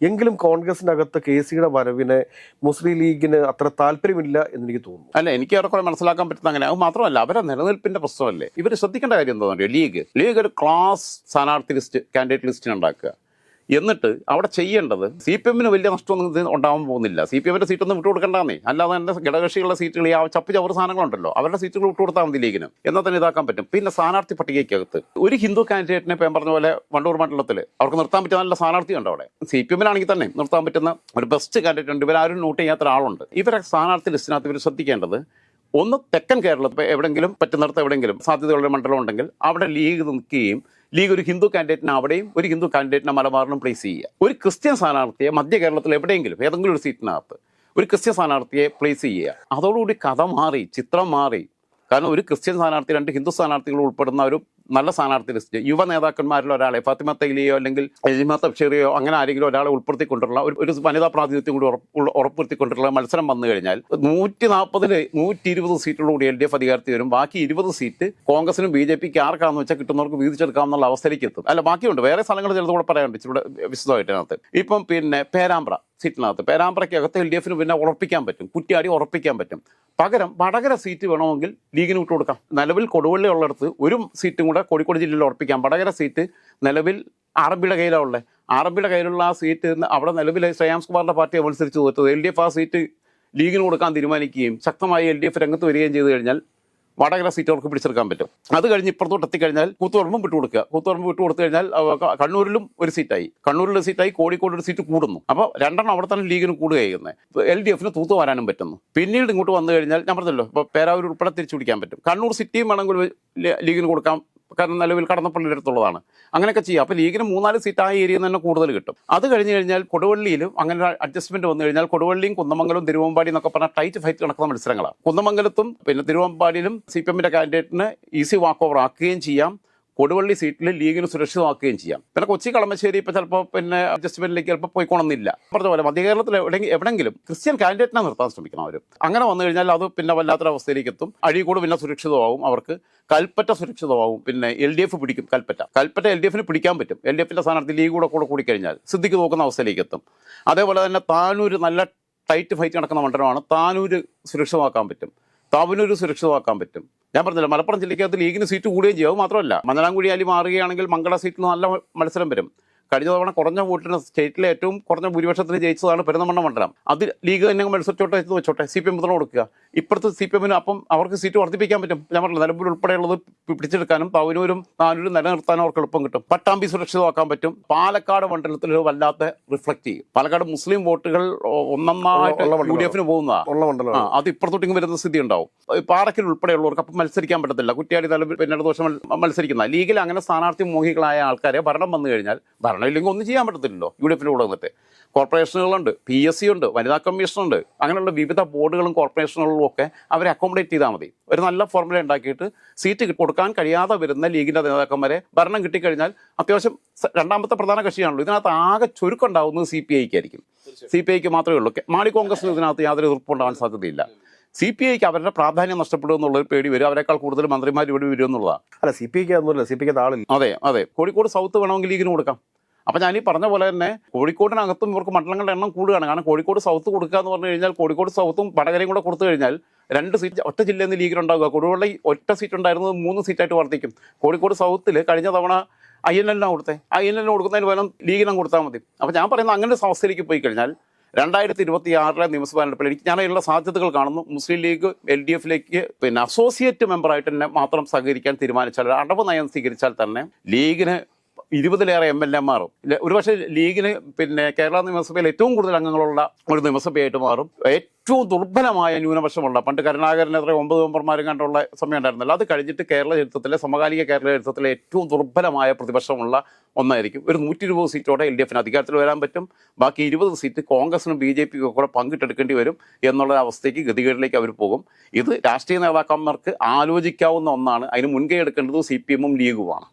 എങ്കിലും കോൺഗ്രസിന്റെ അകത്ത് കെ സിയുടെ വരവിനെ മുസ്ലിം ലീഗിന് അത്ര താല്പര്യമില്ല എന്ന് എനിക്ക് തോന്നുന്നു. അല്ല എനിക്ക് ഏറെക്കുറെ മനസ്സിലാക്കാൻ പറ്റുന്ന അങ്ങനെ. അത് മാത്രമല്ല അവരെ നിലനിൽപ്പിന്റെ പ്രശ്നമല്ലേ? ഇവർ ശ്രദ്ധിക്കേണ്ട കാര്യം എന്താണെന്ന് അറിയോ ലീഗ്. ലീഗ് ഒരു ക്ലാസ് സ്ഥാനാർത്ഥി ലിസ്റ്റ് കാൻഡിഡേറ്റ് ലിസ്റ്റിന് ഉണ്ടാക്കുക. എന്നിട്ട് അവിടെ ചെയ്യേണ്ടത് സി പി എമ്മിന് വലിയ നഷ്ടമൊന്നും ഉണ്ടാവാൻ പോകുന്നില്ല. സി പി എമ്മിന്റെ സീറ്റൊന്നും വിട്ടുകൊടുക്കണ്ടെന്നേ അല്ലാതെ തന്നെ ഘടകകക്ഷികളുടെ സീറ്റുകൾ ഈ ചപ്പ് ചവറ് സാധനങ്ങളുണ്ടല്ലോ അവരുടെ സീറ്റുകൾ വിട്ടുകൊടുത്താൽ മതി ലീഗിന്. എന്നാൽ തന്നെ ഇതാക്കാൻ പറ്റും. പിന്നെ സ്ഥാനാർത്ഥി പട്ടികയ്ക്കകത്ത് ഒരു ഹിന്ദു കാൻഡിഡേറ്റിനെ ഇപ്പം പറഞ്ഞ പോലെ വണ്ടൂർ മണ്ഡലത്തിൽ അവർക്ക് നിർത്താൻ പറ്റുന്ന നല്ല സ്ഥാനാർത്ഥി ഉണ്ട് അവിടെ. സി പി എമ്മിനാണെങ്കിൽ തന്നെ നിർത്താൻ പറ്റുന്ന ഒരു ബെസ്റ്റ് കാൻഡിഡേറ്റ് ഉണ്ട്. ഇവരാരും നോട്ട് ചെയ്യാത്ത ഒരാളുണ്ട്. ഇവരെ സ്ഥാനാർത്ഥി ലിസ്റ്റിനകത്ത് ഇവർ ശ്രദ്ധിക്കേണ്ടത് ഒന്ന് തെക്കൻ കേരളത്തിൽ എവിടെങ്കിലും പറ്റുന്നിടത്ത് എവിടെയെങ്കിലും സാധ്യതയുള്ള മണ്ഡലം ഉണ്ടെങ്കിൽ അവിടെ ലീഗ് നിൽക്കുകയും ലീഗ് ഒരു ഹിന്ദു കാൻഡിഡേറ്റിനെ അവിടെയും ഒരു ഹിന്ദു കാൻഡിഡേറ്റിനെ മലബാറിനും പ്ലേസ് ചെയ്യുക. ഒരു ക്രിസ്ത്യൻ സ്ഥാനാർത്ഥിയെ മധ്യ കേരളത്തിൽ എവിടെയെങ്കിലും ഏതെങ്കിലും ഒരു സീറ്റിനകത്ത് ഒരു ക്രിസ്ത്യൻ സ്ഥാനാർത്ഥിയെ പ്ലേസ് ചെയ്യുക. അതോടുകൂടി കഥ മാറി ചിത്രം മാറി. കാരണം ഒരു ക്രിസ്ത്യൻ സ്ഥാനാർത്ഥി രണ്ട് ഹിന്ദു സ്ഥാനാർത്ഥികൾ ഉൾപ്പെടുന്ന ഒരു നല്ല സ്ഥാനാർത്ഥി ലിസ്റ്റ് യുവ നേതാക്കന്മാരിൽ ഒരാളെ ഫാത്തിമ തൈലിയോ അല്ലെങ്കിൽ എജിമ തബ്ഷീറിയോ അങ്ങനെ ആരെങ്കിലും ഒരാളെ ഉൾപ്പെടുത്തിക്കൊണ്ടുള്ള ഒരു ഒരു വനിതാ പ്രാതിനിധ്യം കൂടി ഉറപ്പുവരുത്തിക്കൊണ്ടിട്ടുള്ള മത്സരം വന്നു കഴിഞ്ഞാൽ നൂറ്റി നാൽപ്പതിൽ നൂറ്റി ഇരുപത് സീറ്റുകളോട് എൽ ഡി എഫ് അധികാരത്തിൽ വരും. ബാക്കി ഇരുപത് സീറ്റ് കോൺഗ്രസിനും ബി ജെ പിക്ക് ആർക്കാന്ന് വെച്ചാൽ കിട്ടുന്നവർക്ക് വീതിച്ചെടുക്കാം എന്നുള്ള അവസ്ഥയിലേക്ക് എത്തും. അല്ല ബാക്കിയുണ്ട്. വേറെ സ്ഥലങ്ങൾ ചിലത് കൂടെ പറയാനുണ്ട്. ഇച്ചിരി വിശദമായിട്ട് ഇപ്പം പിന്നെ പേരാമ്പ്ര. സീറ്റിനകത്ത്. പേരാമ്പ്രയ്ക്കകത്ത് എൽ ഡി എഫിന് പിന്നെ ഉറപ്പിക്കാൻ പറ്റും. കുറ്റിയാടി ഉറപ്പിക്കാൻ പറ്റും. പകരം വടകര സീറ്റ് വേണമെങ്കിൽ ലീഗിന് വിട്ടുകൊടുക്കാം നിലവിൽ കൊടുവള്ളി ഉള്ളിടത്ത് ഒരു സീറ്റും കൂടെ കോഴിക്കോട് ജില്ലയിൽ ഉറപ്പിക്കാം. വടകര സീറ്റ് നിലവിൽ അറബിയുടെ കയ്യിലാണ് ഉള്ളത്. ആറബിയുടെ കയ്യിലുള്ള ആ സീറ്റ് അവിടെ നിലവിൽ ശ്രേയാംസ് കുമാറിന്റെ പാർട്ടിയെ മത്സരിച്ച് തോറ്റത്. എൽ ഡി എഫ് ആ സീറ്റ് ലീഗിന് കൊടുക്കാൻ തീരുമാനിക്കുകയും ശക്തമായി എൽ ഡി എഫ് രംഗത്ത് വരികയും ചെയ്തു കഴിഞ്ഞാൽ വടകര സീറ്റ് അവർക്ക് പിടിച്ചെടുക്കാൻ പറ്റും. അത് കഴിഞ്ഞ് ഇപ്പുറത്തോട്ട് എത്തിക്കഴിഞ്ഞാൽ കൂത്തുപറമ്പും വിട്ടുകൊടുക്കുക. കൂത്തുപറമ്പ് വിട്ടുകൊടുത്തു കഴിഞ്ഞാൽ കണ്ണൂരിലും ഒരു സീറ്റായി കണ്ണൂരിൽ ഒരു സീറ്റായി കോഴിക്കോട് ഒരു സീറ്റ് കൂടുന്നു. അപ്പോൾ രണ്ടെണ്ണം അവിടെ തന്നെ ലീഗിന് കൂടുകയായിരുന്നത് എൽ ഡി എഫിന് തൂത്തു വരാനും പറ്റുന്നു. പിന്നീട് ഇങ്ങോട്ട് വന്നു കഴിഞ്ഞാൽ ഞാൻ പറഞ്ഞല്ലോ ഇപ്പോൾ പേരാവൂർ ഉൾപ്പെടെ തിരിച്ചു പിടിക്കാൻ പറ്റും. കണ്ണൂർ സിറ്റിയും വേണമെങ്കിൽ ലീഗിന് കൊടുക്കാം. കാരണം നിലവിൽ കടന്നപ്പള്ളിയുടെ അടുത്തുള്ളതാണ് അങ്ങനെയൊക്കെ ചെയ്യാം. അപ്പോൾ ലീഗിന് മൂന്നാൽ സീറ്റ് ആ ഏരിയയിൽ തന്നെ കൂടുതൽ കിട്ടും. അത് കഴിഞ്ഞ് കഴിഞ്ഞാൽ കൊടുവള്ളിയിലും അങ്ങനെ അഡ്ജസ്റ്റ്മെന്റ് വന്നു കഴിഞ്ഞാൽ കൊടുവള്ളിയും കുന്നമംഗലവും തിരുവമ്പാടി എന്നൊക്കെ പറഞ്ഞാൽ ടൈറ്റ് ഫൈറ്റ് നടക്കുന്ന മത്സരങ്ങളാണ് കുന്നമംഗലത്തും പിന്നെ തിരുവമ്പാടിയിലും സി പി എമ്മിന്റെ കാൻഡിഡേറ്റിന് ഈസി വാക്ക് ഓവർ ആക്കുകയും ചെയ്യാം. കൊടുവള്ളി സീറ്റിൽ ലീഗിന് സുരക്ഷിതമാക്കുകയും ചെയ്യാം. പിന്നെ കൊച്ചി കളമശ്ശേരി ഇപ്പൊ ചിലപ്പോൾ പിന്നെ അഡ്ജസ്റ്റ്മെന്റിലേക്ക് ചിലപ്പോൾ പോയിക്കോണമെന്നില്ല പറഞ്ഞ പോലെ മധ്യകേരളത്തിൽ എവിടെ എവിടെങ്കിലും ക്രിസ്ത്യൻ കാൻഡിഡേറ്റിനെ നിർത്താൻ ശ്രമിക്കണം അവർ അങ്ങനെ വന്നു കഴിഞ്ഞാൽ അത് പിന്നെ വല്ലാത്തൊരവസ്ഥയിലേക്ക് എത്തും അഴീക്കോട് പിന്നെ സുരക്ഷിതമാവും. അവർക്ക് കൽപ്പറ്റ സുരക്ഷിതമാവും. പിന്നെ എൽ ഡി എഫ് പിടിക്കും കൽപ്പറ്റ. കൽപ്പറ്റ എൽ ഡി എഫിന് പിടിക്കാൻ പറ്റും. എൽ ഡി എഫിന്റെ സ്ഥാനാർത്ഥി ലീഗ് കൂടെ കൂടെ കൂടിക്കഴിഞ്ഞാൽ സിദ്ധിക്ക് നോക്കുന്ന അവസ്ഥയിലേക്ക് എത്തും അതേപോലെ തന്നെ താനൂർ നല്ല ടൈറ്റ് ഫൈറ്റ് നടക്കുന്ന മണ്ഡലമാണ്. താനൂര് സുരക്ഷിതമാക്കാൻ പറ്റും. താവനൂര് സുരക്ഷിതമാക്കാൻ പറ്റും. ഞാൻ പറഞ്ഞില്ല മലപ്പുറം ജില്ലയ്ക്കകത്ത് ലീഗിന് സീറ്റ് കൂടുകയും ചെയ്യും. അത് മാത്രമല്ല മഞ്ഞളാംകുഴി അലി മാറുകയാണെങ്കിൽ മംഗള സീറ്റിൽ നല്ല മത്സരം വരും. കഴിഞ്ഞ തവണ കുറഞ്ഞ വോട്ടിന് സ്റ്റേറ്റിലെ ഏറ്റവും കുറഞ്ഞ ഭൂരിപക്ഷത്തിന് ജയിച്ചതാണ് പെരുന്നമണ്ണ മണ്ഡലം. അത് ലീഗ് തന്നെ മത്സരിച്ചോട്ടെ എന്ന് വെച്ചോട്ടെ സി പി എം മുതൽ കൊടുക്കുക. ഇപ്പുറത്ത് സി പി എമ്മിന് അപ്പം അവർക്ക് സീറ്റ് വർദ്ധിപ്പിക്കാൻ പറ്റും. ഞാൻ പറഞ്ഞു നിലമ്പൂർ ഉൾപ്പെടെയുള്ളത് പിടിച്ചെടുക്കാനും പവനൂരും നാനൂരും നിലനിർത്താനും അവർക്ക് എളുപ്പം കിട്ടും. പട്ടാമ്പി സുരക്ഷിതമാക്കാൻ പറ്റും. പാലക്കാട് മണ്ഡലത്തിൽ വല്ലാത്ത റിഫ്ലക്ട് ചെയ്യും. പാലക്കാട് മുസ്ലിം വോട്ടുകൾ ഒ- ഒന്നൊന്നായിട്ട് ഉള്ള മണ്ഡലം. യു ഡി എഫിന് പോകുന്നതാണ് അത് ഇപ്പുറത്തോട്ടിങ് വരുന്ന സ്ഥിതി ഉണ്ടാവും. പാറക്കിൽ ഉൾപ്പെടെയുള്ളവർക്ക് അപ്പം മത്സരിക്കാൻ പറ്റത്തില്ല. കുറ്റിയാടി നിലവിൽ പിന്നെ ദോഷം മത്സരിക്കുന്ന. ലീഗിൽ അങ്ങനെ സ്ഥാനാർത്ഥി മോഹികളായ ആൾക്കാരെ ഭരണം വന്നു കഴിഞ്ഞാൽ ഭരണം ഇല്ലെങ്കിൽ ഒന്നും ചെയ്യാൻ പറ്റത്തില്ലല്ലോ. യു ഡി എഫിന്റെ കൂടെ വന്നിട്ട് കോർപ്പറേഷനുകളുണ്ട് പി എസ് സി ഉണ്ട് വനിതാ കമ്മീഷനുണ്ട്. അങ്ങനെയുള്ള വിവിധ ബോർഡുകളും കോർപ്പറേഷനുകളും ഒക്കെ അവരെ അക്കോമഡേറ്റ് ചെയ്താൽ മതി. ഒരു നല്ല ഫോർമുല ഉണ്ടാക്കിയിട്ട് സീറ്റ് കൊടുക്കാൻ കഴിയാതെ വരുന്ന ലീഗിന്റെ നേതാക്കന്മാരെ ഭരണം കിട്ടിക്കഴിഞ്ഞാൽ അത്യാവശ്യം രണ്ടാമത്തെ പ്രധാന കക്ഷിയാണല്ലോ. ഇതിനകത്ത് ആകെ ചുരുക്കം ഉണ്ടാവുന്നത് സി പി ഐക്ക് ആയിരിക്കും. സി പി ഐക്ക് മാത്രമേ ഉള്ളൂ. മാണി കോൺഗ്രസിന് ഇതിനകത്ത് യാതൊരു എതിർപ്പുണ്ടാവാൻ സാധ്യതയില്ല. സി പി ഐക്ക് അവരുടെ പ്രാധാന്യം നഷ്ടപ്പെടും എന്നുള്ളൊരു പേടി വരും. അവരെക്കാൾ കൂടുതൽ മന്ത്രിമാർ ഇവിടെ വരും എന്നുള്ളതാണ്. അല്ല സി പി ഐക്ക് ഒന്നുമില്ല സി പി ഐക്ക് ആളില്ല. അതെ അതെ. കോഴിക്കോട് സൗത്ത് വേണമെങ്കിൽ ലീഗിന് കൊടുക്കാം. അപ്പം ഞാൻ ഈ പറഞ്ഞ പോലെ തന്നെ കോഴിക്കോടിനകത്തും ഇവർക്ക് മണ്ഡലങ്ങളുടെ എണ്ണം കൂടുകയാണ്. കാരണം കോഴിക്കോട് സൗത്ത് കൊടുക്കുക എന്ന് പറഞ്ഞു കഴിഞ്ഞാൽ കോഴിക്കോട് സൗത്തും വടകരയും കൂടെ കൊടുത്തു കഴിഞ്ഞാൽ രണ്ട് സീറ്റ് ഒറ്റ ജില്ലയിൽ നിന്ന് ലീഗിലുണ്ടാവുക കൊടുവള്ളി ഒറ്റ സീറ്റ് ഉണ്ടായിരുന്നത് മൂന്ന് സീറ്റായിട്ട് വർദ്ധിക്കും. കോഴിക്കോട് സൗത്തിൽ കഴിഞ്ഞ തവണ ഐ എൻ എല്ലിനാണ് കൊടുത്തത് ഐ എൻ എല്ലിന് കൊടുക്കുന്നതിന് പകരം ലീഗിനും കൊടുത്താൽ മതി. അപ്പം ഞാൻ പറയുന്നത് അങ്ങനെ ഒരു അവസ്ഥയിലേക്ക് പോയി കഴിഞ്ഞാൽ രണ്ടായിരത്തി ഇരുപത്തി ആറിലെ നിയമസഭാ തെരഞ്ഞെടുപ്പിൽ എനിക്ക് ഞാൻ അതിനുള്ള സാധ്യതകൾ കാണുന്നു. മുസ്ലിം ലീഗ് എൽ ഡി എഫിലേക്ക് പിന്നെ അസോസിയേറ്റ് മെമ്പറായിട്ട് തന്നെ മാത്രം സഹകരിക്കാൻ തീരുമാനിച്ചാൽ അടവ് നയം സ്വീകരിച്ചാൽ തന്നെ ലീഗിന് ഇരുപതിലേറെ എം എൽ എമാറും ഒരുപക്ഷെ ലീഗിന് പിന്നെ കേരള നിയമസഭയിൽ ഏറ്റവും കൂടുതൽ അംഗങ്ങളുള്ള ഒരു നിയമസഭയായിട്ട് മാറും. ഏറ്റവും ദുർബലമായ ന്യൂനപക്ഷമുള്ള പണ്ട് കരുണാകരനെതിരെ ഒമ്പത് മെമ്പർമാരും കണ്ടുള്ള സമയം ഉണ്ടായിരുന്നല്ലോ. അത് കഴിഞ്ഞിട്ട് കേരള ചരിത്രത്തിലെ സമകാലിക കേരള ചരിത്രത്തിലെ ഏറ്റവും ദുർബലമായ പ്രതിപക്ഷമുള്ള ഒന്നായിരിക്കും. ഒരു നൂറ്റി ഇരുപത് സീറ്റോടെ എൽ ഡി എഫിന് അധികാരത്തിൽ വരാൻ പറ്റും. ബാക്കി ഇരുപത് സീറ്റ് കോൺഗ്രസിനും ബി ജെ പിക്കും കൂടെ പങ്കിട്ടെടുക്കേണ്ടി വരും എന്നുള്ള അവസ്ഥയ്ക്ക് ഗതികേടിലേക്ക് അവർ പോകും. ഇത് രാഷ്ട്രീയ നേതാക്കന്മാർക്ക് ആലോചിക്കാവുന്ന ഒന്നാണ്. അതിന് മുൻകൈ എടുക്കേണ്ടത് സി പി എമ്മും ലീഗുമാണ്.